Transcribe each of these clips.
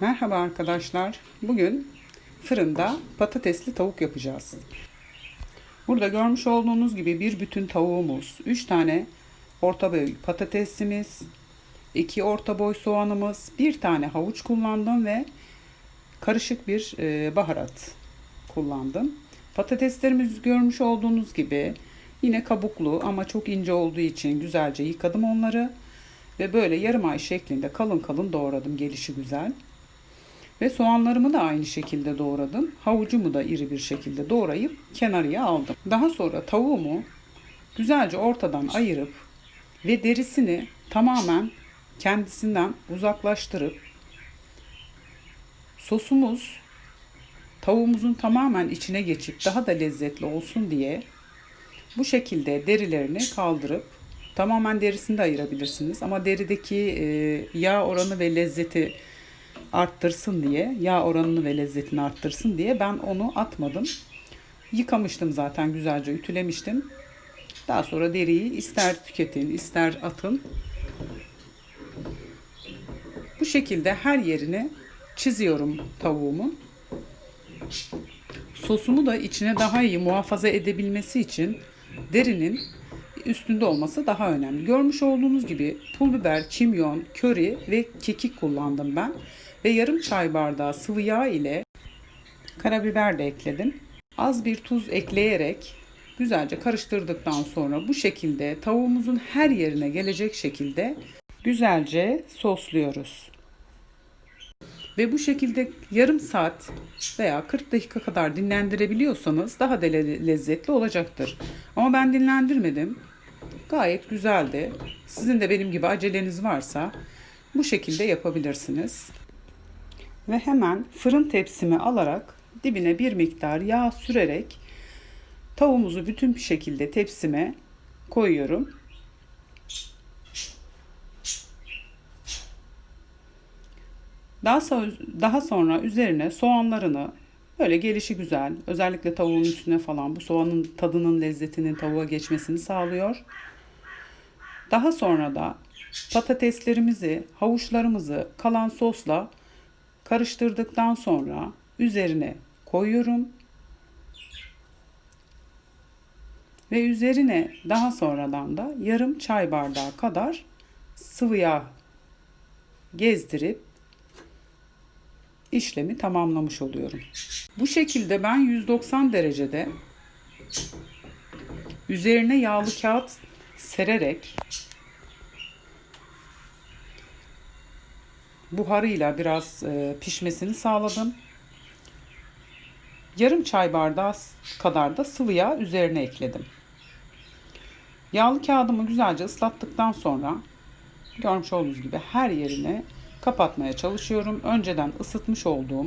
Merhaba arkadaşlar. Bugün fırında patatesli tavuk yapacağız. Burada görmüş olduğunuz gibi bir bütün tavuğumuz, 3 tane orta boy patatesimiz, 2 orta boy soğanımız, 1 tane havuç kullandım ve karışık bir e, baharat kullandım. Patateslerimiz görmüş olduğunuz gibi yine kabuklu ama çok ince olduğu için güzelce yıkadım onları ve böyle yarım ay şeklinde kalın kalın doğradım gelişi güzel. Ve soğanlarımı da aynı şekilde doğradım. Havucumu da iri bir şekilde doğrayıp kenarıya aldım. Daha sonra tavuğumu güzelce ortadan ayırıp ve derisini tamamen kendisinden uzaklaştırıp sosumuz tavuğumuzun tamamen içine geçip daha da lezzetli olsun diye bu şekilde derilerini kaldırıp tamamen derisini de ayırabilirsiniz ama derideki yağ oranı ve lezzeti arttırsın diye, yağ oranını ve lezzetini arttırsın diye ben onu atmadım. Yıkamıştım zaten güzelce ütülemiştim. Daha sonra deriyi ister tüketin, ister atın. Bu şekilde her yerini çiziyorum tavuğumun. Sosumu da içine daha iyi muhafaza edebilmesi için derinin üstünde olması daha önemli. Görmüş olduğunuz gibi pul biber, kimyon, köri ve kekik kullandım ben. Ve yarım çay bardağı sıvı yağ ile karabiber de ekledim. Az bir tuz ekleyerek güzelce karıştırdıktan sonra bu şekilde tavuğumuzun her yerine gelecek şekilde güzelce sosluyoruz. Ve bu şekilde yarım saat veya 40 dakika kadar dinlendirebiliyorsanız daha da le- lezzetli olacaktır. Ama ben dinlendirmedim. Gayet güzeldi. Sizin de benim gibi aceleniz varsa bu şekilde yapabilirsiniz. Ve hemen fırın tepsimi alarak dibine bir miktar yağ sürerek tavuğumuzu bütün bir şekilde tepsime koyuyorum. Daha sonra, daha sonra üzerine soğanlarını böyle gelişi güzel, özellikle tavuğun üstüne falan bu soğanın tadının lezzetinin tavuğa geçmesini sağlıyor. Daha sonra da patateslerimizi, havuçlarımızı kalan sosla karıştırdıktan sonra üzerine koyuyorum. Ve üzerine daha sonradan da yarım çay bardağı kadar sıvı yağ gezdirip işlemi tamamlamış oluyorum. Bu şekilde ben 190 derecede üzerine yağlı kağıt sererek buharıyla biraz e, pişmesini sağladım. Yarım çay bardağı kadar da sıvı yağ üzerine ekledim. Yağlı kağıdımı güzelce ıslattıktan sonra görmüş olduğunuz gibi her yerine kapatmaya çalışıyorum. Önceden ısıtmış olduğum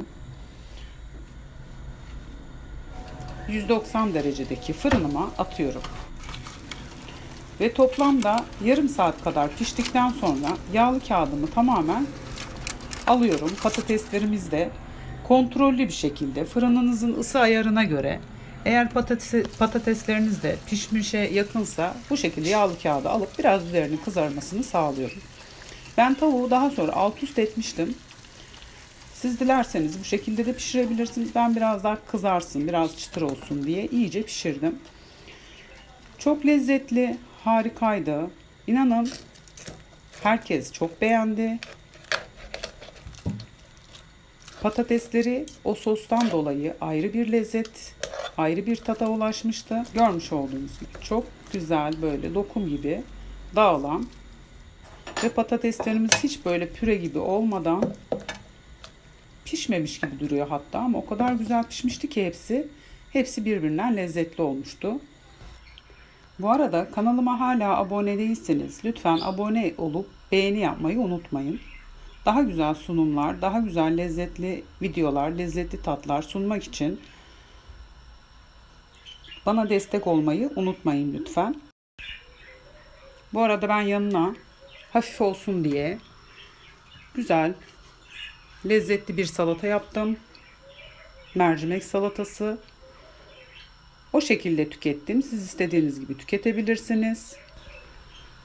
190 derecedeki fırınıma atıyorum. Ve toplamda yarım saat kadar piştikten sonra yağlı kağıdımı tamamen alıyorum. Patateslerimiz de kontrollü bir şekilde fırınınızın ısı ayarına göre eğer patates, patatesleriniz de pişmişe yakınsa bu şekilde yağlı kağıdı alıp biraz üzerinin kızarmasını sağlıyorum. Ben tavuğu daha sonra alt üst etmiştim. Siz dilerseniz bu şekilde de pişirebilirsiniz. Ben biraz daha kızarsın, biraz çıtır olsun diye iyice pişirdim. Çok lezzetli, harikaydı. İnanın herkes çok beğendi. Patatesleri o sostan dolayı ayrı bir lezzet, ayrı bir tada ulaşmıştı. Görmüş olduğunuz gibi çok güzel böyle lokum gibi dağılan ve patateslerimiz hiç böyle püre gibi olmadan pişmemiş gibi duruyor hatta ama o kadar güzel pişmişti ki hepsi. Hepsi birbirinden lezzetli olmuştu. Bu arada kanalıma hala abone değilseniz lütfen abone olup beğeni yapmayı unutmayın. Daha güzel sunumlar, daha güzel lezzetli videolar, lezzetli tatlar sunmak için bana destek olmayı unutmayın lütfen. Bu arada ben yanına hafif olsun diye güzel lezzetli bir salata yaptım. Mercimek salatası. O şekilde tükettim. Siz istediğiniz gibi tüketebilirsiniz.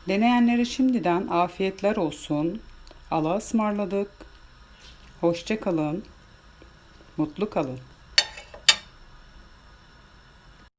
Deneyenlere şimdiden afiyetler olsun. Allah'a ısmarladık. Hoşça kalın. Mutlu kalın.